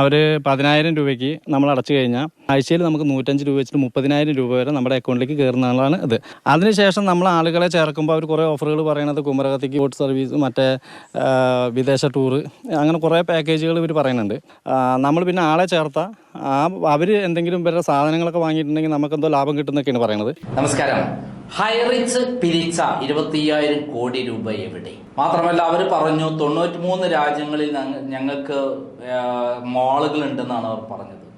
അവർ പതിനായിരം രൂപയ്ക്ക് നമ്മൾ അടച്ചു കഴിഞ്ഞാൽ ആഴ്ചയിൽ നമുക്ക് നൂറ്റഞ്ച് രൂപ വെച്ചിട്ട് മുപ്പതിനായിരം രൂപ വരെ നമ്മുടെ അക്കൗണ്ടിലേക്ക് കയറുന്നതാണ് ഇത്. അതിനുശേഷം നമ്മൾ ആളുകളെ ചേർക്കുമ്പോൾ അവർ കുറേ ഓഫറുകൾ പറയണത് കുമരകത്തേക്ക് ബോട്ട് സർവീസ് മറ്റേ വിദേശ ടൂറ് അങ്ങനെ കുറേ പാക്കേജുകൾ ഇവർ പറയുന്നുണ്ട്. നമ്മൾ പിന്നെ ആളെ ചേർത്താൽ ആ അവർ എന്തെങ്കിലും ഇവരുടെ സാധനങ്ങളൊക്കെ വാങ്ങിയിട്ടുണ്ടെങ്കിൽ നമുക്കെന്തോ ലാഭം കിട്ടുന്നൊക്കെയാണ് പറയുന്നത്. നമസ്കാരം. ഹൈറിച്ച് പിരിച്ച ഇരുപത്തിയ്യായിരം കോടി രൂപ എവിടെ? മാത്രമല്ല അവർ പറഞ്ഞു തൊണ്ണൂറ്റി മൂന്ന് രാജ്യങ്ങളിൽ ഞങ്ങ- ഞങ്ങൾക്ക് മോളുകൾ ഉണ്ടെന്നാണ് അവർ പറഞ്ഞത്.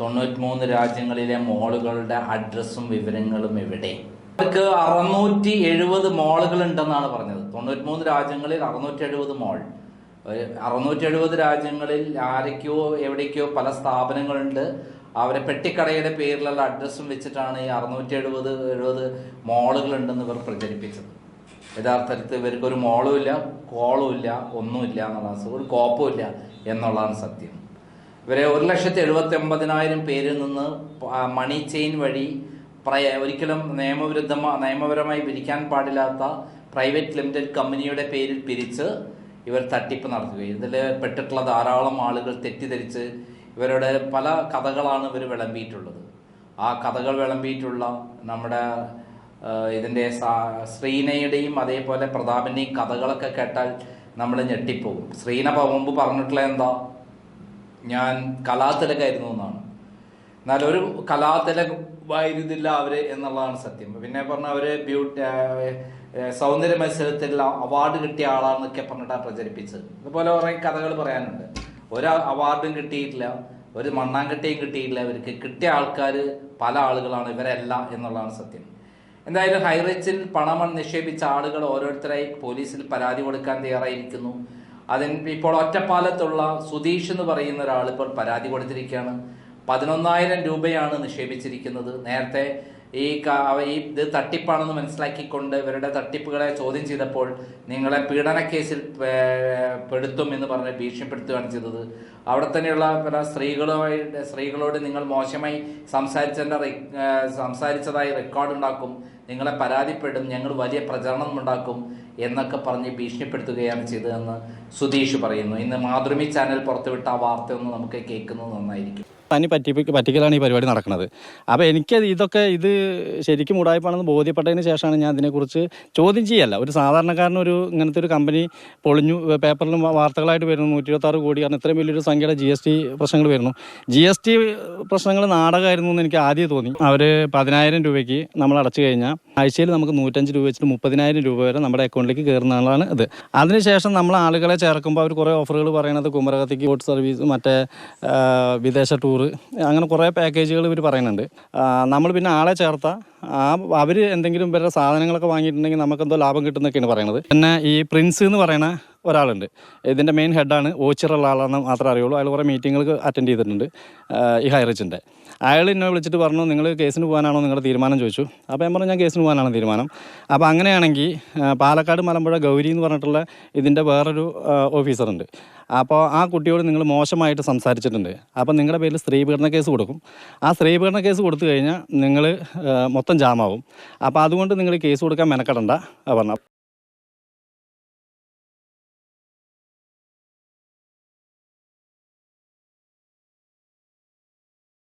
തൊണ്ണൂറ്റി മൂന്ന് രാജ്യങ്ങളിലെ മോളുകളുടെ അഡ്രസ്സും വിവരങ്ങളും എവിടെ? അവർക്ക് അറുന്നൂറ്റി എഴുപത് മോളുകൾ ഉണ്ടെന്നാണ് പറഞ്ഞത്. തൊണ്ണൂറ്റി മൂന്ന് രാജ്യങ്ങളിൽ അറുന്നൂറ്റി എഴുപത് മോൾ. അറുന്നൂറ്റി എഴുപത് രാജ്യങ്ങളിൽ ആരൊക്കെയോ എവിടേക്കോ പല സ്ഥാപനങ്ങളുണ്ട്. അവരെ പെട്ടിക്കടയുടെ പേരിലുള്ള അഡ്രസ്സും വെച്ചിട്ടാണ് ഈ അറുന്നൂറ്റി എഴുപത് എഴുപത് മോളുകൾ ഉണ്ടെന്ന് ഇവർ പ്രചരിപ്പിച്ചത്. യഥാർത്ഥത്തിൽ ഇവർക്ക് ഒരു മോളും ഇല്ല കോളും ഇല്ല ഒന്നുമില്ല എന്നുള്ളതാണ് ഒരു കോപ്പും ഇല്ല എന്നുള്ളതാണ് സത്യം. ഇവരെ ഒരു ലക്ഷത്തി എഴുപത്തി ഒമ്പതിനായിരം പേരിൽ നിന്ന് മണി ചെയിൻ വഴി പ്രയ ഒരിക്കലും നിയമവിരുദ്ധമാ നിയമപരമായി പിരിക്കാൻ പാടില്ലാത്ത പ്രൈവറ്റ് ലിമിറ്റഡ് കമ്പനിയുടെ പേരിൽ പിരിച്ച് ഇവർ തട്ടിപ്പ് നടത്തുകയും ഇതിൽ പെട്ടിട്ടുള്ള ധാരാളം ആളുകൾ തെറ്റിദ്ധരിച്ച് ഇവരുടെ പല കഥകളാണ് ഇവർ വിളമ്പിയിട്ടുള്ളത്. ആ കഥകൾ വിളമ്പിയിട്ടുള്ള നമ്മുടെ ഇതിന്റെ ശ്രീനയുടെയും അതേപോലെ പ്രതാപിന്റെയും കഥകളൊക്കെ കേട്ടാൽ നമ്മൾ ഞെട്ടിപ്പോകും. ശ്രീന മുമ്പ് പറഞ്ഞിട്ടുള്ള എന്താ? ഞാൻ കലാതിലകായിരുന്നു എന്നാണ്. എന്നാൽ ഒരു കലാതിലകമായിരുന്നില്ല അവർ എന്നുള്ളതാണ് സത്യം. പിന്നെ പറഞ്ഞ അവർ ബ്യൂട്ടി സൗന്ദര്യ മത്സരത്തിൽ അവാർഡ് കിട്ടിയ ആളാണെന്നൊക്കെ പറഞ്ഞിട്ടാണ് പ്രചരിപ്പിച്ചത്. അതുപോലെ കുറേ കഥകൾ പറയാനുണ്ട്. ഒരു അവാർഡും കിട്ടിയിട്ടില്ല ഒരു മണ്ണാങ്കട്ടയും കിട്ടിയിട്ടില്ല ഇവർക്ക് കിട്ടിയ ആൾക്കാർ പല ആളുകളാണ് ഇവരല്ല എന്നുള്ളതാണ് സത്യം. എന്തായാലും ഹൈറിച്ചിൽ പണം നിക്ഷേപിച്ച ആളുകൾ ഓരോരുത്തരായി പോലീസിൽ പരാതി കൊടുക്കാൻ തയ്യാറായിരിക്കുന്നു. അതിന് ഇപ്പോൾ ഒറ്റപ്പാലത്തുള്ള സുധീഷ് എന്ന് പറയുന്ന ഒരാൾ ഇപ്പോൾ പരാതി കൊടുത്തിരിക്കുകയാണ്. പതിനൊന്നായിരം രൂപയാണ് നിക്ഷേപിച്ചിരിക്കുന്നത്. നേരത്തെ ഈ ഇത് തട്ടിപ്പാണെന്ന് മനസ്സിലാക്കിക്കൊണ്ട് ഇവരുടെ തട്ടിപ്പുകളെ ചോദ്യം ചെയ്തപ്പോൾ നിങ്ങളെ പീഡന കേസിൽ പെടുത്തും എന്ന് പറഞ്ഞ് ഭീഷണിപ്പെടുത്തുകയാണ് ചെയ്തത്. അവിടെ തന്നെയുള്ള പല സ്ത്രീകളുമായി സ്ത്രീകളോട് നിങ്ങൾ മോശമായി സംസാരിച്ചതിന്റെ സംസാരിച്ചതായി റെക്കോർഡ് ഉണ്ടാക്കും. നിങ്ങളെ പരാതിപ്പെടും. ഞങ്ങൾ വലിയ പ്രചരണം ഉണ്ടാക്കും എന്നൊക്കെ പറഞ്ഞ് ഭീഷണിപ്പെടുത്തുകയാണ് ചെയ്തതെന്ന് സുധീഷ് പറയുന്നു. ഇന്ന് മാതൃമി ചാനൽ പുറത്തുവിട്ട ആ വാർത്തയൊന്നും നമുക്ക് കേൾക്കുന്നത് നന്നായിരിക്കും. തനി പറ്റി പറ്റിക്കലാണ് ഈ പരിപാടി നടക്കുന്നത്. അപ്പോൾ എനിക്ക് ഇതൊക്കെ ഇത് ശരിക്കും ഉടായ്പാണെന്ന് ബോധ്യപ്പെട്ടതിന് ശേഷമാണ് ഞാൻ ഇതിനെക്കുറിച്ച് ചോദ്യം ചെയ്യല്ല. ഒരു സാധാരണക്കാരന് ഒരു ഇങ്ങനത്തെ ഒരു കമ്പനി പൊളിഞ്ഞു പേപ്പറിലും വാർത്തകളായിട്ട് വരുന്നു. നൂറ്റി ഇരുപത്താറ് കോടി കാരണം ഇത്രയും വലിയൊരു സംഖ്യയുടെ ജി എസ് ടി പ്രശ്നങ്ങൾ വരുന്നു. ജി എസ് ടി പ്രശ്നങ്ങൾ നാടകമായിരുന്നു എന്ന് എനിക്ക് ആദ്യം തോന്നി. അവർ പതിനായിരം രൂപയ്ക്ക് നമ്മൾ അടച്ചു കഴിഞ്ഞാൽ ആഴ്ചയിൽ നമുക്ക് നൂറ്റഞ്ച് രൂപ വെച്ചിട്ട് മുപ്പതിനായിരം രൂപ വരെ നമ്മുടെ അക്കൗണ്ടിലേക്ക് കയറുന്നതാണ് ഇത്. അതിനുശേഷം നമ്മൾ ആളുകളെ ചേർക്കുമ്പോൾ അവർ കുറേ ഓഫറുകൾ പറയണത് കുമരകത്തേക്ക് ബോട്ട് സർവീസ് മറ്റേ വിദേശ ടൂറ് അങ്ങനെ കുറേ പാക്കേജുകൾ ഇവർ പറയുന്നുണ്ട്. നമ്മൾ പിന്നെ ആളെ ചേർത്ത. ആ അവർ എന്തെങ്കിലും ഇവരുടെ സാധനങ്ങളൊക്കെ വാങ്ങിയിട്ടുണ്ടെങ്കിൽ നമുക്കെന്തോ ലാഭം കിട്ടുന്നൊക്കെയാണ് പറയുന്നത്. പിന്നെ ഈ പ്രിൻസ് എന്ന് പറയുന്ന ഒരാളുണ്ട്. ഇതിന്റെ മെയിൻ ഹെഡാണ് ഓച്ചിറുള്ള ആളാണെന്ന് മാത്രമേ അറിയുള്ളൂ. അയാൾ കുറേ മീറ്റിങ്ങുകൾക്ക് അറ്റൻഡ് ചെയ്തിട്ടുണ്ട് ഈ ഹൈറിച്ചിന്റെ അയാൾ എന്നെ വിളിച്ചിട്ട് പറഞ്ഞു നിങ്ങൾ കേസിന് പോകാനാണോ നിങ്ങളുടെ തീരുമാനം? ചോദിച്ചു. അപ്പോൾ ഞാൻ പറഞ്ഞു ഞാൻ കേസിന് പോകാനാണ് തീരുമാനം. അപ്പോൾ അങ്ങനെയാണെങ്കിൽ പാലക്കാട് മലമ്പുഴ ഗൗരി എന്ന് പറഞ്ഞിട്ടുള്ള ഇതിന്റെ വേറൊരു ഓഫീസറുണ്ട് അപ്പോൾ ആ കുട്ടിയോട് നിങ്ങൾ മോശമായിട്ട് സംസാരിച്ചിട്ടുണ്ട്. അപ്പോൾ നിങ്ങളുടെ പേരിൽ സ്ത്രീ പീഡന കേസ് കൊടുക്കും. ആ സ്ത്രീ പീഡന കേസ് കൊടുത്തു കഴിഞ്ഞാൽ നിങ്ങൾ മൊത്തം ജാമാവും. അപ്പോൾ അതുകൊണ്ട് നിങ്ങൾ കേസ് കൊടുക്കാൻ മെനക്കെടണ്ട പറഞ്ഞു